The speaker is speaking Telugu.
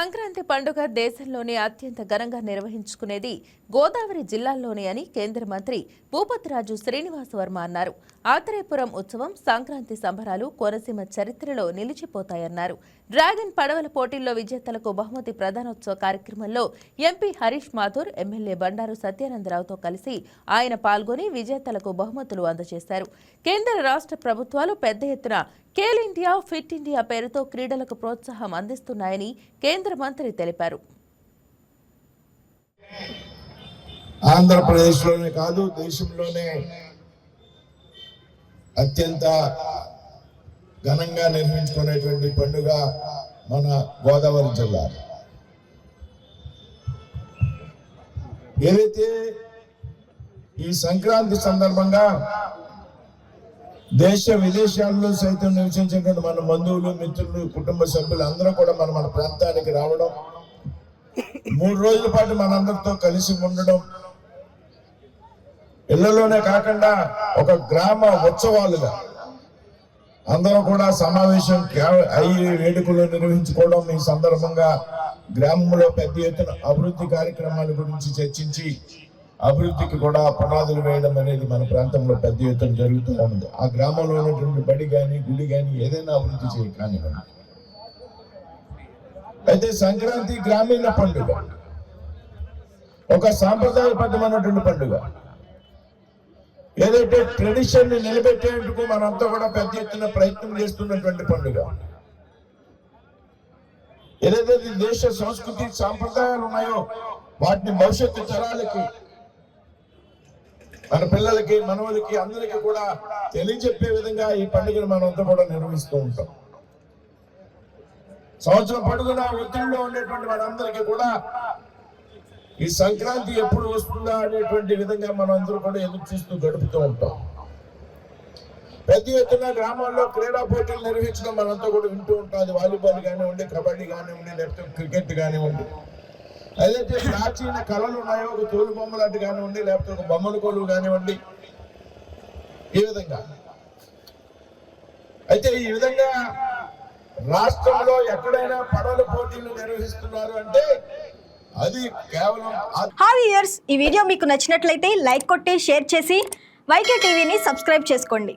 సంక్రాంతి పండుగ దేశంలోనే అత్యంత ఘనంగా నిర్వహించుకునేది గోదావరి జిల్లాల్లోనే అని కేంద్ర మంత్రి భూపతిరాజు శ్రీనివాస వర్మ అన్నారు. ఆత్రేయపురం ఉత్సవం సంక్రాంతి సంబరాలు కోనసీమ చరిత్రలో నిలిచిపోతాయన్నారు. డ్రాగన్ పడవల పోటీల్లో విజేతలకు బహుమతి ప్రధానోత్సవ కార్యక్రమంలో ఎంపీ హరీష్ మాథూర్ ఎమ్మెల్యే బండారు సత్యానందరావుతో కలిసి ఆయన పాల్గొని విజేతలకు బహుమతులు అందజేశారు. కేంద్ర రాష్ట్ర ప్రభుత్వాలు పెద్ద ఎత్తున ఖేల్ ఇండియా ఫిట్ ఇండియా పేరుతో క్రీడలకు ప్రోత్సాహం అందిస్తున్నాయని కేంద్ర మంత్రి తెలిపారు. ఆంధ్రప్రదేశ్లోనే కాదు దేశంలోనే అత్యంత ఘనంగా నిర్మించుకునేటువంటి పండుగ మన గోదావరి జిల్లా. ఏదైతే ఈ సంక్రాంతి సందర్భంగా దేశ విదేశాల్లో సైతం నివసించేటువంటి మన బంధువులు మిత్రులు కుటుంబ సభ్యులు అందరూ కూడా మన మన ప్రాంతానికి రావడం మూడు రోజుల పాటు మనందరితో కలిసి ఉండడం. ఇళ్ళలోనే కాకుండా ఒక గ్రామ ఉత్సవాలుగా అందరూ కూడా సమావేశం అయ్యి వేడుకలు నిర్వహించుకోవడం ఈ సందర్భంగా గ్రామంలో పెద్ద ఎత్తున అభివృద్ధి కార్యక్రమాల గురించి చర్చించి అభివృద్ధికి కూడా పునాదులు వేయడం అనేది మన ప్రాంతంలో పెద్ద ఎత్తున జరుగుతూ ఉంది. ఆ గ్రామంలో ఉన్నటువంటి బడి కానీ గుడి కానీ ఏదైనా అభివృద్ధి చేయ కానివ్వండి అయితే సంక్రాంతి గ్రామీణ పండుగ. ఒక సాంప్రదాయబద్ధమైనటువంటి పండుగ. ఏదైతే ట్రెడిషన్ని నిలబెట్టేందుకు మనంతా కూడా పెద్ద ఎత్తున ప్రయత్నం చేస్తున్నటువంటి పండుగ. ఏదైతే దేశ సంస్కృతి సాంప్రదాయాలు ఉన్నాయో వాటిని భవిష్యత్తు తరాలకి మన పిల్లలకి మనవలకి అందరికీ కూడా తెలియజెప్పే విధంగా ఈ పండుగను మనంతా కూడా నిర్వహిస్తూ ఉంటాం. సంవత్సరం పడుగున ఒత్తిడిలో ఉండేటువంటి వారందరికీ కూడా ఈ సంక్రాంతి ఎప్పుడు వస్తుందా అనేటువంటి విధంగా మనం అందరూ కూడా ఎదురు చూస్తూ గడుపుతూ ఉంటాం. పెద్ద ఎత్తున గ్రామాల్లో క్రీడా పోటీలు నిర్వహించడం మనంతా కూడా వింటూ ఉంటాం. అది వాలీబాల్ కానివ్వండి కబడ్డీ కానివ్వండి లేకపోతే క్రికెట్ కానివ్వండి. ఏదైతే ప్రాచీన కళలు ఉన్నాయో? ఒక తోలు బొమ్మలాంటి కానివ్వండి లేకపోతే ఒక బొమ్మల కొలువు కానివ్వండి. ఈ విధంగా. అయితే ఈ విధంగా రాష్ట్రంలో ఎక్కడైనా పడవల పోటీలు నిర్వహిస్తున్నారు అంటే అది కేవలం హాయ్ ఇయర్స్ ఈ వీడియో మీకు నచ్చినట్లయితే లైక్ కొట్టి షేర్ చేసి వైకే టీవీని సబ్స్క్రైబ్ చేసుకోండి.